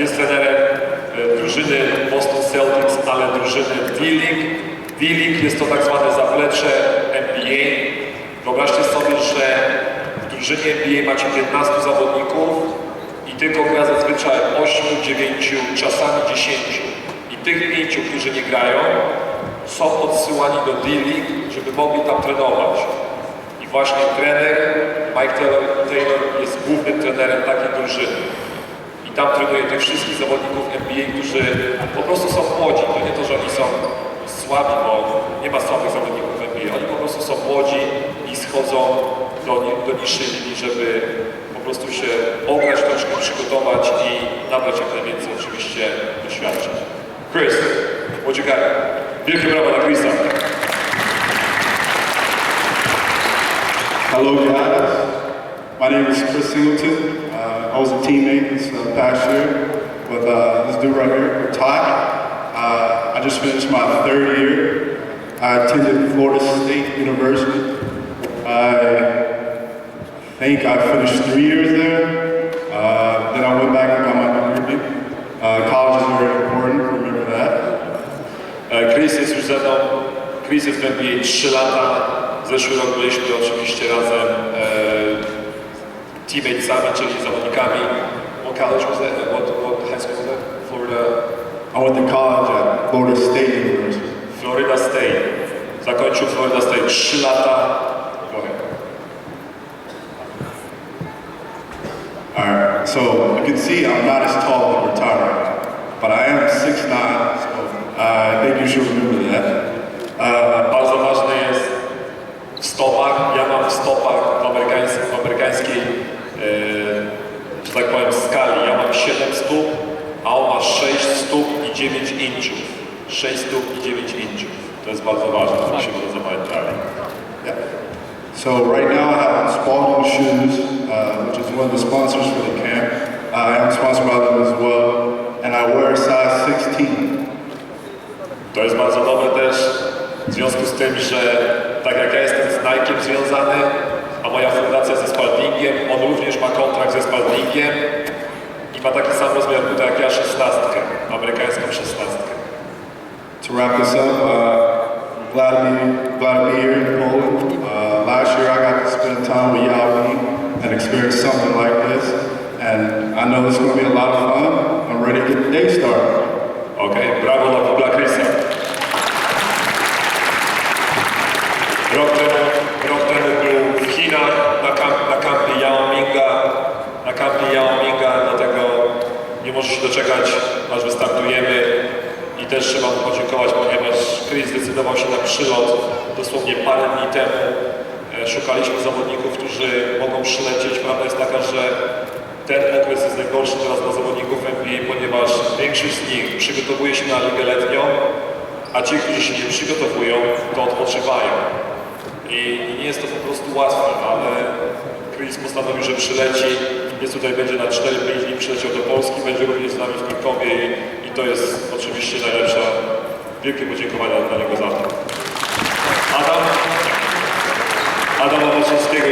jest trenerem e, drużyny Boston Celtics, ale drużyny D-League. D-League jest to tak zwane zaplecze NBA. Wyobraźcie sobie, że w drużynie NBA macie 15 zawodników i tylko gra zazwyczaj 8, 9, czasami 10. I tych pięciu, którzy nie grają, są odsyłani do D-League, żeby mogli tam trenować. I właśnie trener Mike Taylor, Taylor jest głównym trenerem takiej drużyny. Tam trenuje tych wszystkich zawodników NBA, którzy po prostu są młodzi. To nie to, że oni są słabi, bo nie ma słabych zawodników NBA. Oni po prostu są młodzi i schodzą do, do niższej ligi, żeby po prostu się ograć troszkę, przygotować i nabrać jak najwięcej oczywiście doświadczeń. Chris, got? Wielkie brawa dla Chrisa. Hello, guys. My name is Chris Singleton. Uh, I was a teammate this uh, past year with uh, this dude right here, Todd. Uh, I just finished my third year. I attended Florida State University. I think I finished three years there. Uh, then I went back and got my degree. College is very important, remember that. Chris jest już ze mną. Chris jest w NBA 3 lata. Byliśmy oczywiście razem e, zawodnikami. What college was that? What, what high school was that? Florida, I went to college at Florida State University. Florida State. Zakończył Florida State 3 lata. Go ahead. Alright, so you can see I'm not as tall as retired, but I am 6'9", so uh, I think you should remember that. Tak powiem, skali. Ja mam 7 stóp, a on ma 6 stóp i 9 inczów. 6 stóp i 9 inczów. To jest bardzo ważne, żebyśmy to zapamiętali. yeah. So right now I have on Shoes, uh, which is one of the sponsors for the camp. I am sponsored by them as well, and I wear a size 16. To jest bardzo dobre też w związku z tym, że tak jak ja jestem z Nike'em związany, sam rozmiar buta jak ja, szesnastkę, amerykańską szesnastkę. To wrap this up, uh, glad to be glad to be here in Poland. Uh, last year I got to spend time with Ming and experience something like this, and I know it's going to be a lot of fun. I'm ready to get the day started. Okej, brawo dla, dla Chrisa. Rok temu, doczekać, aż wystartujemy i też trzeba mu podziękować, ponieważ Chris zdecydował się na przylot dosłownie parę dni temu. E, Szukaliśmy zawodników, którzy mogą przylecieć. Prawda jest taka, że ten okres jest najgorszy teraz dla zawodników NBA, ponieważ większość z nich przygotowuje się na ligę letnią, a ci, którzy się nie przygotowują, to odpoczywają. I, I nie jest to po prostu łatwe, ale Chris postanowił, że przyleci, jest tutaj, będzie na 4-5 dni, przyleciał do Polski, będzie również z nami w Krakowie i, i to jest oczywiście najlepsza, wielkie podziękowania dla niego za to. Adam, Adam Owocowskiego